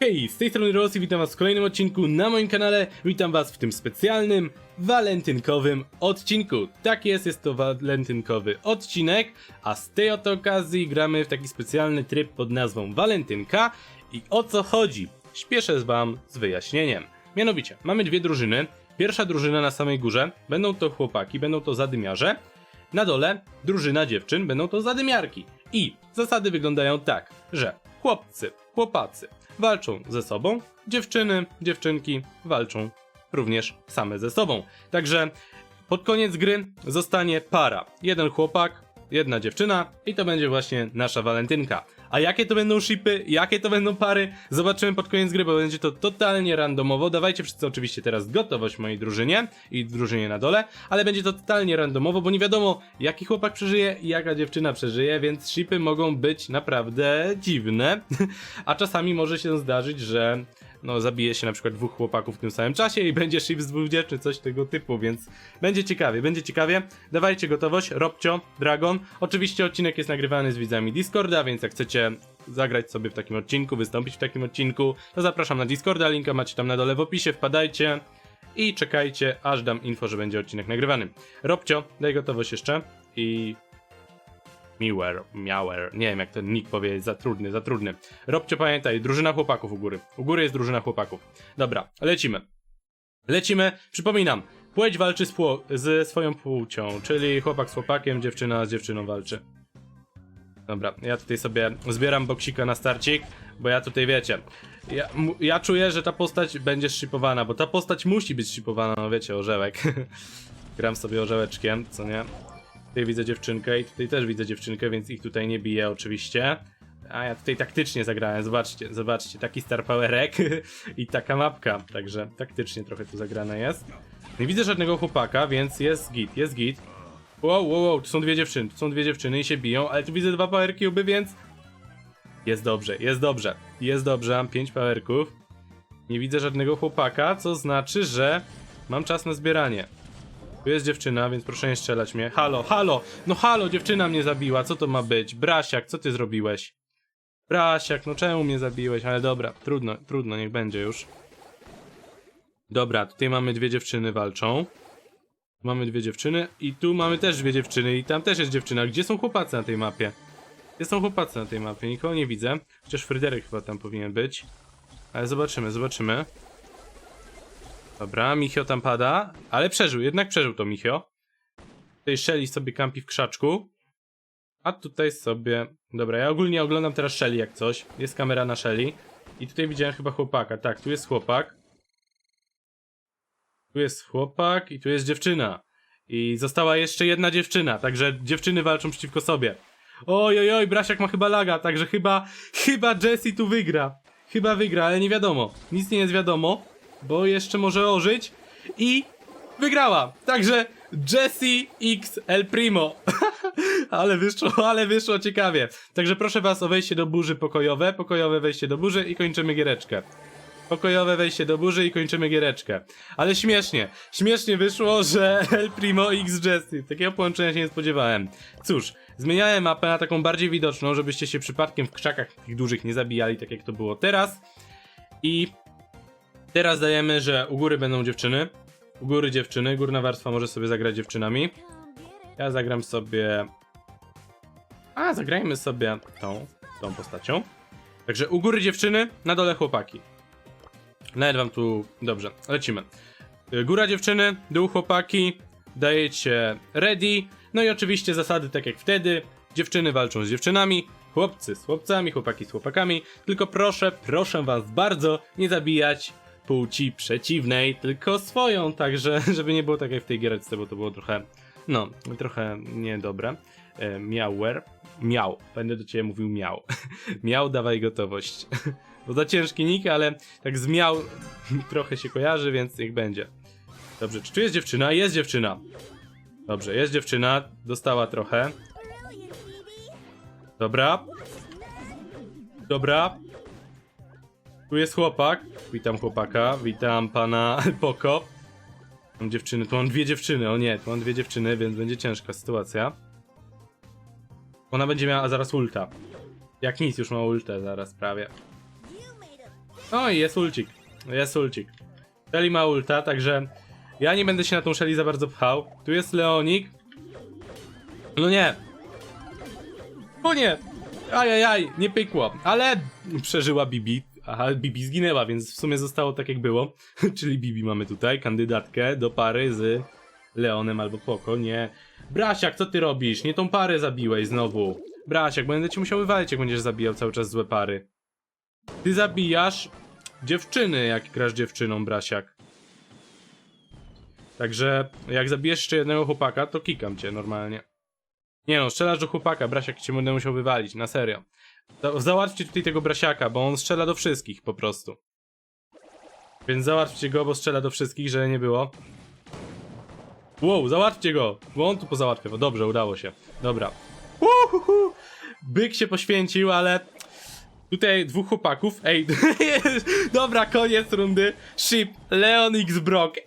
Hej, z tej strony Rosji, witam was w kolejnym odcinku na moim kanale. Witam was w tym specjalnym, walentynkowym odcinku. Tak jest, jest to walentynkowy odcinek, a z tej oto okazji gramy w taki specjalny tryb pod nazwą Walentynka. I o co chodzi? Śpieszę z wam z wyjaśnieniem. Mianowicie, mamy dwie drużyny. Pierwsza drużyna na samej górze, będą to chłopaki, będą to zadymiarze. Na dole drużyna dziewczyn, będą to zadymiarki. I zasady wyglądają tak, że chłopcy, chłopacy walczą ze sobą, dziewczyny, dziewczynki walczą również same ze sobą. Także pod koniec gry zostanie para. Jeden chłopak, jedna dziewczyna i to będzie właśnie nasza walentynka. A jakie to będą shipy, jakie to będą pary, zobaczymy pod koniec gry, bo będzie to totalnie randomowo. Dawajcie wszyscy oczywiście teraz gotowość mojej drużynie i drużynie na dole, ale będzie to totalnie randomowo, bo nie wiadomo jaki chłopak przeżyje i jaka dziewczyna przeżyje, więc shipy mogą być naprawdę dziwne. A czasami może się zdarzyć, że no, zabije się na przykład dwóch chłopaków w tym samym czasie i będzie dwóch dziewczyn, coś tego typu, więc będzie ciekawie, będzie ciekawie. Dawajcie gotowość, Robcio, Dragon. Oczywiście odcinek jest nagrywany z widzami Discorda, więc jak chcecie zagrać sobie w takim odcinku, wystąpić w takim odcinku, to zapraszam na Discorda, linka macie tam na dole w opisie, wpadajcie i czekajcie, aż dam info, że będzie odcinek nagrywany. Robcio, daj gotowość jeszcze i Miwer, Miawer, nie wiem jak ten nick powiedzieć, za trudny, za trudny. Robcie pamiętaj, drużyna chłopaków u góry. U góry jest drużyna chłopaków. Dobra, lecimy. Lecimy, przypominam, płeć walczy z ze swoją płcią, czyli chłopak z chłopakiem, dziewczyna z dziewczyną walczy. Dobra, ja tutaj sobie zbieram boksika na starcik, bo ja tutaj wiecie, ja, ja czuję, że ta postać będzie szypowana, bo ta postać musi być szypowana, no wiecie, orzełek. Gram sobie orzełeczkiem, co nie? Tutaj widzę dziewczynkę i tutaj też widzę dziewczynkę, więc ich tutaj nie biję oczywiście. A ja tutaj taktycznie zagrałem, zobaczcie, zobaczcie, taki star powerek i taka mapka, także taktycznie trochę tu zagrane jest. Nie widzę żadnego chłopaka, więc jest git, jest git. Wow, wow, wow, tu są dwie dziewczyny, tu są dwie dziewczyny i się biją, ale tu widzę dwa power cube, więc... Jest dobrze, jest dobrze, jest dobrze, mam pięć powerków. Nie widzę żadnego chłopaka, co znaczy, że mam czas na zbieranie. Jest dziewczyna, więc proszę nie strzelać mnie. Halo, halo! No halo, dziewczyna mnie zabiła, co to ma być? Brasiak, co ty zrobiłeś? Brasiak, no czemu mnie zabiłeś? Ale dobra, trudno, trudno, niech będzie już. Dobra, tutaj mamy dwie dziewczyny walczą. Mamy dwie dziewczyny i tu mamy też dwie dziewczyny i tam też jest dziewczyna. Gdzie są chłopacy na tej mapie? Gdzie są chłopacy na tej mapie? Nikogo nie widzę. Chociaż Fryderyk chyba tam powinien być. Ale zobaczymy, zobaczymy. Dobra, Michio tam pada, ale przeżył, jednak przeżył to Michio. Tutaj Shelly sobie kampi w krzaczku. A tutaj sobie... Dobra, ja ogólnie oglądam teraz Shelly jak coś. Jest kamera na Shelly. I tutaj widziałem chyba chłopaka. Tak, tu jest chłopak. Tu jest chłopak i tu jest dziewczyna. I została jeszcze jedna dziewczyna, także dziewczyny walczą przeciwko sobie. Oj, oj, oj, Brasiak ma chyba laga, także chyba, chyba Jessie tu wygra. Chyba wygra, ale nie wiadomo. Nic nie jest wiadomo, bo jeszcze może ożyć. I wygrała. Także Jessie X El Primo. ale wyszło, ale wyszło ciekawie. Także proszę was o wejście do burzy pokojowe, pokojowe wejście do burzy i kończymy giereczkę. Pokojowe wejście do burzy i kończymy giereczkę. Ale śmiesznie, śmiesznie wyszło, że El Primo X Jessie. Takiego połączenia się nie spodziewałem. Cóż, zmieniałem mapę na taką bardziej widoczną, żebyście się przypadkiem w krzakach tych dużych nie zabijali, tak jak to było teraz. I teraz dajemy, że u góry będą dziewczyny. U góry dziewczyny, górna warstwa może sobie zagrać dziewczynami. Ja zagram sobie... A, zagrajmy sobie tą, tą postacią. Także u góry dziewczyny, na dole chłopaki. Nawet wam tu... Dobrze, lecimy. Y, Góra dziewczyny, dół chłopaki, dajecie ready. No i oczywiście zasady tak jak wtedy. Dziewczyny walczą z dziewczynami, chłopcy z chłopcami, chłopaki z chłopakami. Tylko proszę, proszę was bardzo, nie zabijać płci przeciwnej, tylko swoją, także żeby nie było tak jak w tej giereczce, bo to było trochę, no, trochę niedobre. E, miauer, miał, będę do ciebie mówił miał. miał, dawaj gotowość. Bo za ciężki nick, ale tak z miał trochę się kojarzy, więc niech będzie. Dobrze, czy tu jest dziewczyna? Jest dziewczyna. Dobrze, jest dziewczyna, dostała trochę. Dobra. Dobra. Tu jest chłopak. Witam chłopaka, witam pana Poko. Mam dziewczyny, tu mam dwie dziewczyny, o nie, tu mam dwie dziewczyny, więc będzie ciężka sytuacja. Ona będzie miała zaraz ulta. Jak nic, już ma ultę zaraz prawie. O i jest ulcik. Jest ulcik. Shelly ma ulta, także ja nie będę się na tą Shelly za bardzo pchał. Tu jest Leonik. No nie. O nie. Ajajaj, nie pykło. Ale przeżyła Bibi. Aha, Bibi zginęła, więc w sumie zostało tak jak było. Czyli Bibi mamy tutaj, kandydatkę do pary z Leonem albo Poko. Nie. Brasiak, co ty robisz? Nie tą parę zabiłeś znowu. Brasiak, będę ci musiał wywalić, jak będziesz zabijał cały czas złe pary. Ty zabijasz dziewczyny, jak grasz dziewczyną, Brasiak. Także jak zabijesz jeszcze jednego chłopaka, to kikam cię normalnie. Nie no, strzelasz do chłopaka, Brasiak cię będę musiał wywalić, na serio. Za- Załatwcie tutaj tego Brasiaka, bo on strzela do wszystkich po prostu. Więc załatwcie go, bo strzela do wszystkich, że nie było. Wow, załatwcie go! Bo on tu pozałatwiał. Dobrze, udało się. Dobra. Uhuhu. Byk się poświęcił, ale tutaj dwóch chłopaków. Ej, dobra, koniec rundy. Ship, Leon X Brock.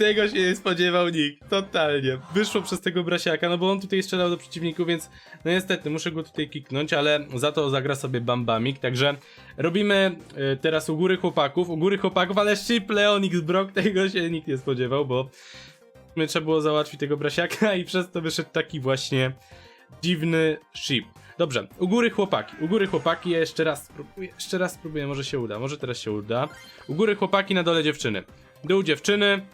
Tego się nie spodziewał nikt, totalnie. Wyszło przez tego brasiaka, no bo on tutaj strzelał do przeciwników, więc no niestety muszę go tutaj kiknąć, ale za to zagra sobie Bambamik, także robimy y, teraz u góry chłopaków, u góry chłopaków, ale Ship, Leon X Brock, tego się nikt nie spodziewał, bo my trzeba było załatwić tego brasiaka i przez to wyszedł taki właśnie dziwny ship. Dobrze, u góry chłopaki, u góry chłopaki, ja jeszcze raz spróbuję, jeszcze raz spróbuję, może się uda, może teraz się uda. U góry chłopaki, na dole dziewczyny. Dół dziewczyny,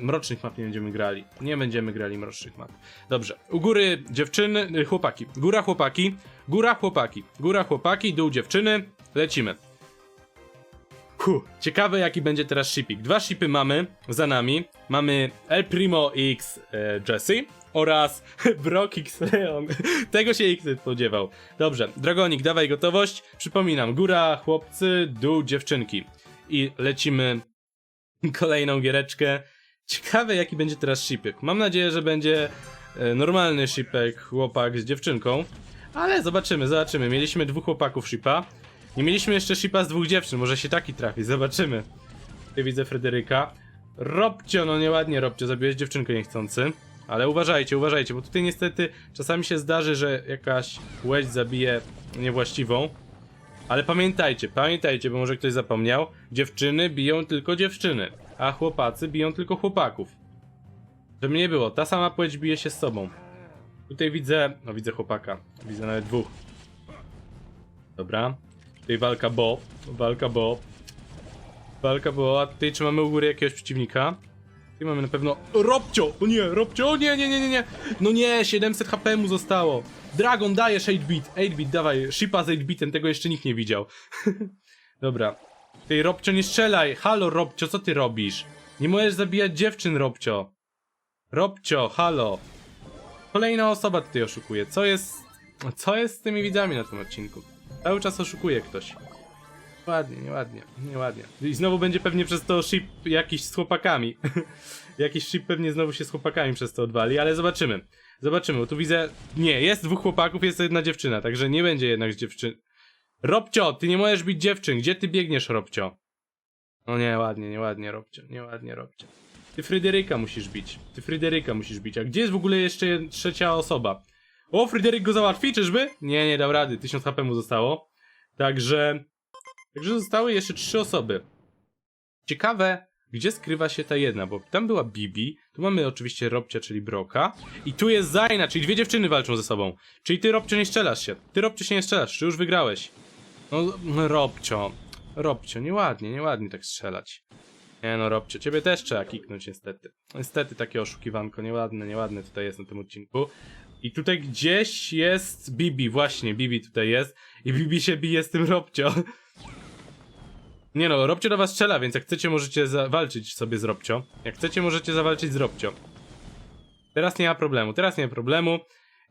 Mrocznych map nie będziemy grali. Nie będziemy grali mrocznych map. Dobrze. U góry dziewczyny, y, chłopaki. Góra chłopaki. Góra chłopaki. Góra chłopaki, dół dziewczyny. Lecimy. Huh. Ciekawe jaki będzie teraz shipik. Dwa shipy mamy za nami. Mamy El Primo X e, Jesse oraz Brock X Leon. Tego się nie spodziewał. Dobrze. Dragonik, dawaj gotowość. Przypominam. Góra chłopcy, dół dziewczynki. I lecimy kolejną giereczkę. Ciekawe jaki będzie teraz shipek. Mam nadzieję, że będzie e, normalny shipek chłopak z dziewczynką. Ale zobaczymy, zobaczymy. Mieliśmy dwóch chłopaków shipa. Nie mieliśmy jeszcze shipa z dwóch dziewczyn. Może się taki trafi, zobaczymy. Tutaj widzę Fryderyka. Robcio, no nieładnie Robcio, zabiłeś dziewczynkę niechcący. Ale uważajcie, uważajcie, bo tutaj niestety czasami się zdarzy, że jakaś łeś zabije niewłaściwą. Ale pamiętajcie, pamiętajcie, bo może ktoś zapomniał, dziewczyny biją tylko dziewczyny, a chłopacy biją tylko chłopaków. Żeby nie było, ta sama płeć bije się z sobą. Tutaj widzę, no widzę chłopaka, widzę nawet dwóch. Dobra, tutaj walka bo, walka bo. Walka bo, a tutaj czy mamy u góry jakiegoś przeciwnika? Tutaj mamy na pewno Robcio! O nie, Robcio, o nie, nie, nie, nie, nie. No nie, 700 HP mu zostało. Dragon, dajesz 8-bit, 8-bit, dawaj, shipa z 8-bitem, tego jeszcze nikt nie widział. Dobra. Ty, Robcio, nie strzelaj! Halo, Robcio, co ty robisz? Nie możesz zabijać dziewczyn, Robcio. Robcio, halo. Kolejna osoba tutaj oszukuje. Co jest... Co jest z tymi widzami na tym odcinku? Cały czas oszukuje ktoś. Ładnie, nieładnie, nieładnie. I znowu będzie pewnie przez to ship jakiś z chłopakami. jakiś ship pewnie znowu się z chłopakami przez to odwali, ale zobaczymy. Zobaczymy, bo tu widzę... Nie, jest dwóch chłopaków, jest jedna dziewczyna, także nie będzie jednak dziewczyn... Robcio, ty nie możesz bić dziewczyn, gdzie ty biegniesz, Robcio? No nie, ładnie, nieładnie, Robcio, nieładnie, Robcio. Ty Fryderyka musisz bić, ty Fryderyka musisz bić, a gdzie jest w ogóle jeszcze trzecia osoba? O, Fryderyk go załatwi, czyżby? Nie, nie dał rady, 1000 HP mu zostało. Także... Także zostały jeszcze trzy osoby. Ciekawe, gdzie skrywa się ta jedna, bo tam była Bibi, tu mamy oczywiście Robcia, czyli Broka, i tu jest Zaina, czyli dwie dziewczyny walczą ze sobą. Czyli ty, Robcio, nie strzelasz się. Ty, Robcio, się nie strzelasz, czy już wygrałeś? No, no Robcio, Robcio, nieładnie, nieładnie tak strzelać. Nie no, Robcio, ciebie też trzeba kiknąć niestety. Niestety takie oszukiwanko, nieładne, nieładne tutaj jest na tym odcinku. I tutaj gdzieś jest Bibi, właśnie, Bibi tutaj jest. I Bibi się bije z tym Robcio. Nie no, Robcio do was strzela, więc jak chcecie możecie zawalczyć sobie z Robcio. Jak chcecie możecie zawalczyć z Robcio. Teraz nie ma problemu, teraz nie ma problemu.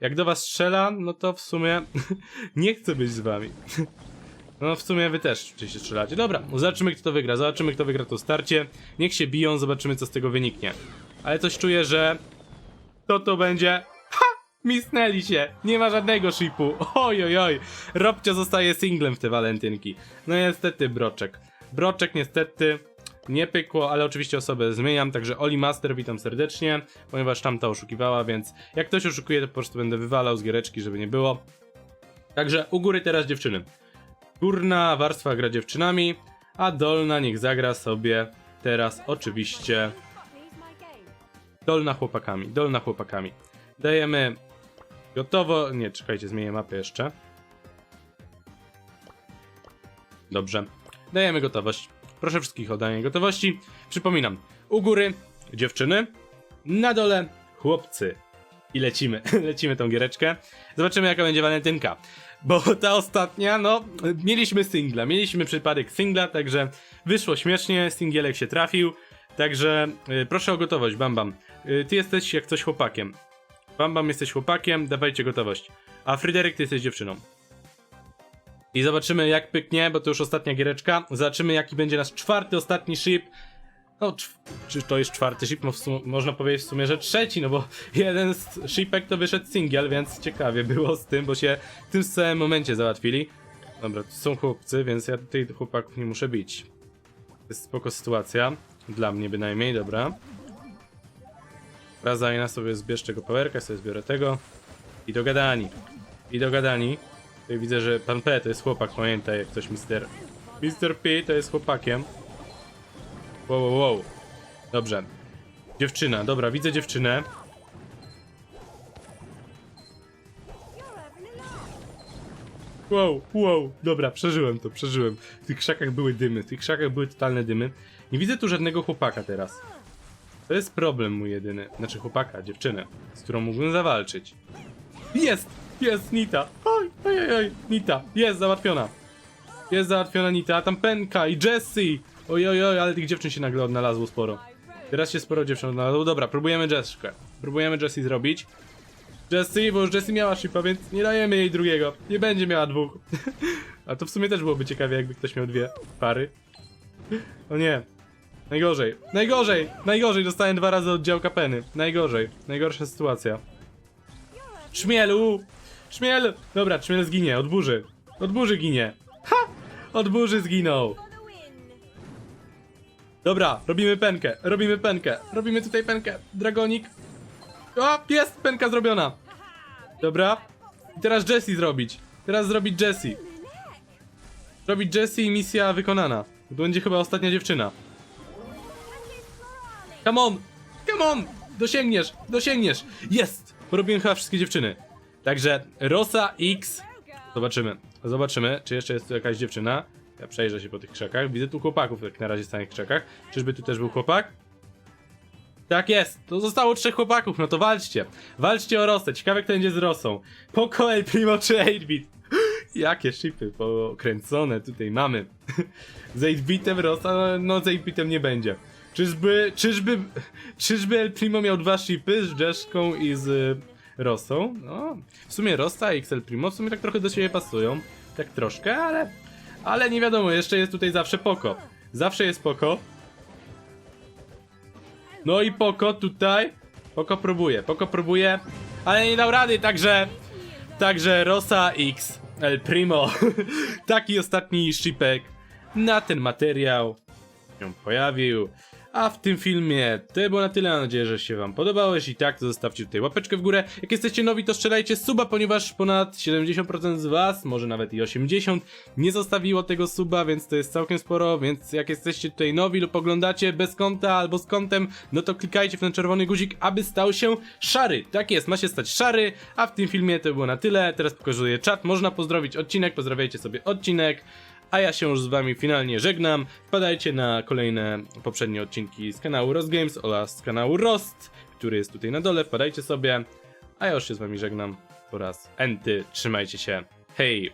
Jak do was strzela, no to w sumie nie chcę być z wami. No w sumie wy też oczywiście strzelacie. Dobra, zobaczymy kto to wygra, zobaczymy kto wygra to starcie. Niech się biją, zobaczymy co z tego wyniknie. Ale coś czuję, że to to będzie... Ha! Misnęli się! Nie ma żadnego shipu. Oj, oj, oj. Robcio zostaje singlem w te walentynki. No niestety, Broczek. Broczek niestety nie pykło, ale oczywiście osobę zmieniam, także Oli Master witam serdecznie, ponieważ tamta oszukiwała, więc jak ktoś oszukuje, to po prostu będę wywalał z giereczki, żeby nie było. Także u góry teraz dziewczyny. Górna warstwa gra dziewczynami, a dolna niech zagra sobie teraz oczywiście dolna chłopakami, dolna chłopakami. Dajemy gotowo, nie, czekajcie, zmienię mapę jeszcze. Dobrze, dajemy gotowość. Proszę wszystkich o danie gotowości. Przypominam, u góry dziewczyny, na dole chłopcy. I lecimy, lecimy tą giereczkę. Zobaczymy jaka będzie walentynka. Bo ta ostatnia, no, mieliśmy singla, mieliśmy przypadek singla, także wyszło śmiesznie, singielek się trafił. Także y, proszę o gotowość, Bam Bam. Y, ty jesteś jak coś chłopakiem. Bam Bam jesteś chłopakiem, dawajcie gotowość. A Fryderyk ty jesteś dziewczyną. I zobaczymy jak pyknie, bo to już ostatnia giereczka. Zobaczymy jaki będzie nasz czwarty, ostatni ship. No, czy to jest czwarty ship? No można powiedzieć w sumie, że trzeci, no bo jeden z shipek to wyszedł singiel, więc ciekawie było z tym, bo się w tym samym momencie załatwili. Dobra, tu są chłopcy, więc ja tutaj chłopaków nie muszę bić. To jest spoko sytuacja. Dla mnie bynajmniej, dobra. Razajna sobie zbierz tego powerka, sobie zbiorę tego. I dogadani. I dogadani. Tutaj widzę, że pan P to jest chłopak, pamiętaj, jak ktoś Mister... Mister P to jest chłopakiem. Wow, wow, wow. Dobrze. Dziewczyna, dobra, widzę dziewczynę. Wow, wow, dobra, przeżyłem to, przeżyłem. W tych krzakach były dymy, w tych krzakach były totalne dymy. Nie widzę tu żadnego chłopaka teraz. To jest problem mój jedyny. Znaczy chłopaka, dziewczynę, z którą mógłbym zawalczyć. Jest! Jest Nita! Oj, oj, Nita! Jest załatwiona! Jest załatwiona Nita, a tam Penka i Jessie! Oj, oj, oj, ale tych dziewczyn się nagle odnalazło sporo. Teraz się sporo dziewczyn odnalazło. Dobra, próbujemy Jessię. Próbujemy Jessie zrobić. Jessie, bo już Jessie miała shipa, więc nie dajemy jej drugiego. Nie będzie miała dwóch. A to w sumie też byłoby ciekawie, jakby ktoś miał dwie pary. O nie. Najgorzej. Najgorzej! Najgorzej! Dostałem dwa razy od działka peny. Najgorzej. Najgorsza sytuacja. Czmielu! Czmiel! Dobra, czmiel zginie, od burzy. Od burzy ginie. Ha! Od burzy zginął. Dobra, robimy penkę, robimy penkę, robimy tutaj penkę. Dragonik. O, jest penka zrobiona. Dobra. I teraz Jessie zrobić. Teraz zrobić Jessie. Zrobić Jessie i misja wykonana. To będzie chyba ostatnia dziewczyna. Come on! Come on! Dosięgniesz! Dosięgniesz! Jest! Porobiłem chyba wszystkie dziewczyny. Także Rosa X. Zobaczymy. Zobaczymy, czy jeszcze jest tu jakaś dziewczyna. Ja przejrzę się po tych krzakach. Widzę tu chłopaków, jak na razie w samych krzakach. Czyżby tu też był chłopak? Tak jest! To zostało trzech chłopaków, no to walczcie! Walczcie o Rosę, ciekawe kto będzie z Rosą. Poco, El Primo czy 8-bit? Jakie shipy pokręcone tutaj mamy. z 8-bitem Rosa, no, no z 8-bitem nie będzie. Czyżby, czyżby, czyżby El Primo miał dwa shipy z Jeszką i z Rosą? No, w sumie Rosa i XL Primo w sumie tak trochę do siebie pasują. Tak troszkę, ale, ale nie wiadomo, jeszcze jest tutaj zawsze Poko. Zawsze jest Poko. No i Poko tutaj. Poko próbuje, Poko próbuje, ale nie dał rady, także. Także Rosa X El Primo. Taki ostatni shipek na ten materiał się pojawił. A w tym filmie to było na tyle, mam nadzieję, że się wam podobało. Jeśli tak, to zostawcie tutaj łapeczkę w górę. Jak jesteście nowi, to strzelajcie suba, ponieważ ponad 70% z was, może nawet i 80%, nie zostawiło tego suba, więc to jest całkiem sporo, więc jak jesteście tutaj nowi lub oglądacie bez konta albo z kontem, no to klikajcie w ten czerwony guzik, aby stał się szary. Tak jest, ma się stać szary, a w tym filmie to było na tyle. Teraz pokazuję czat, można pozdrowić odcinek, pozdrawiajcie sobie odcinek. A ja się już z wami finalnie żegnam. Wpadajcie na kolejne poprzednie odcinki z kanału Rost Games oraz z kanału Rost, który jest tutaj na dole. Wpadajcie sobie. A ja już się z wami żegnam po raz enty. Trzymajcie się. Hej!